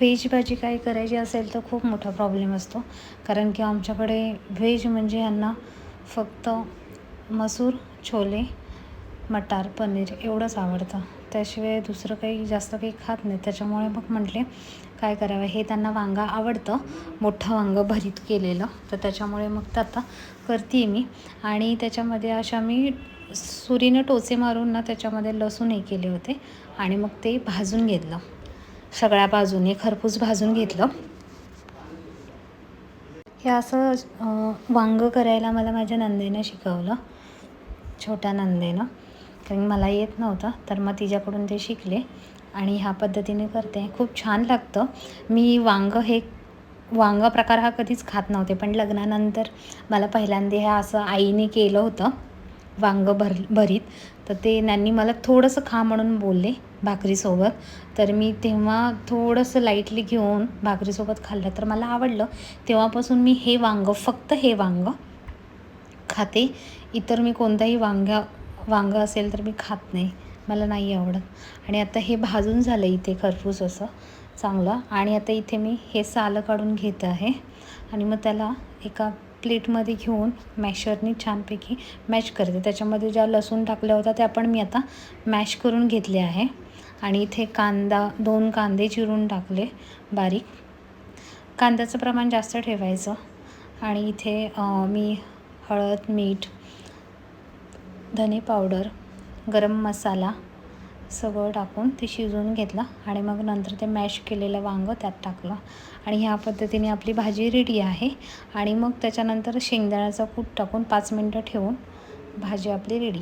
Veg भाजी काय करायची असेल तर खूप मोठा प्रॉब्लेम असतो. कारण की आमच्याकडे व्हेज म्हणजे यांना फक्त मसूर छोले मटार पनीर एवढंच आवडतं. त्याशिवाय दुसरं काही जास्त काही खात नाही. त्याच्यामुळे मग म्हटले काय करावं? हे त्यांना वांगा आवडतं. मोठं वांगं भरीत केलेलं. तर त्याच्यामुळे मग ते आता करते मी. आणि त्याच्यामध्ये अशा मी सुरीनं टोचे मारून ना त्याच्यामध्ये लसूण हे केले होते. आणि मग ते भाजून घेतलं. सगळ्या बाजूने खरपूस भाजून घेतलं. हे असं वांग वांगं करायला मला माझ्या नंदेनं शिकवलं. छोट्या नंदेनं. कारण मला येत नव्हतं तर मग तिच्याकडून ते शिकले. आणि ह्या पद्धतीने करते. खूप छान लागतं. मी वांगं हे वांग प्रकार हा कधीच खात नव्हते. पण लग्नानंतर मला पहिल्यांदा हे असं आईने केलं होतं. वांगं भर भरीत. तर ते त्यांनी मला थोडंसं खा म्हणून बोलले भाकरीसोबत. तर मी तेव्हा थोडंसं लाईटली घेऊन भाकरीसोबत खाल्लं. तर मला आवडलं. तेव्हापासून मी हे वांगं फक्त हे वांगं खाते. इतर मी कोणताही वांग्या वांगं असेल तर मी खात नाही. मला नाही आवडत. आणि आता हे भाजून झालं इथे खरपूस असं चांगलं. आणि आता इथे मी हे सालं काढून घेत आहे. आणि मग त्याला एका प्लेटमध्ये घेऊन मॅशरनी छानपैकी मॅश करते. त्याच्यामध्ये ज्या लसूण टाकल्या होत्या त्या पण मी आता मॅश करून घेतले आहे. आणि इथे कांदा दोन कांदे चिरून टाकले बारीक. कांद्याचं प्रमाण जास्त ठेवायचं. आणि इथे मी हळद मीठ धने पावडर गरम मसाला सगळं टाकून ते शिजवून घेतलं आणि मग नंतर ते मॅश केलेलं वांगं त्यात टाकलं. आणि ह्या पद्धतीने आपली भाजी रेडी आहे. आणि मग त्याच्यानंतर शेंगदाण्याचा कूट टाकून पाच मिनटं ठेवून भाजी आपली रेडी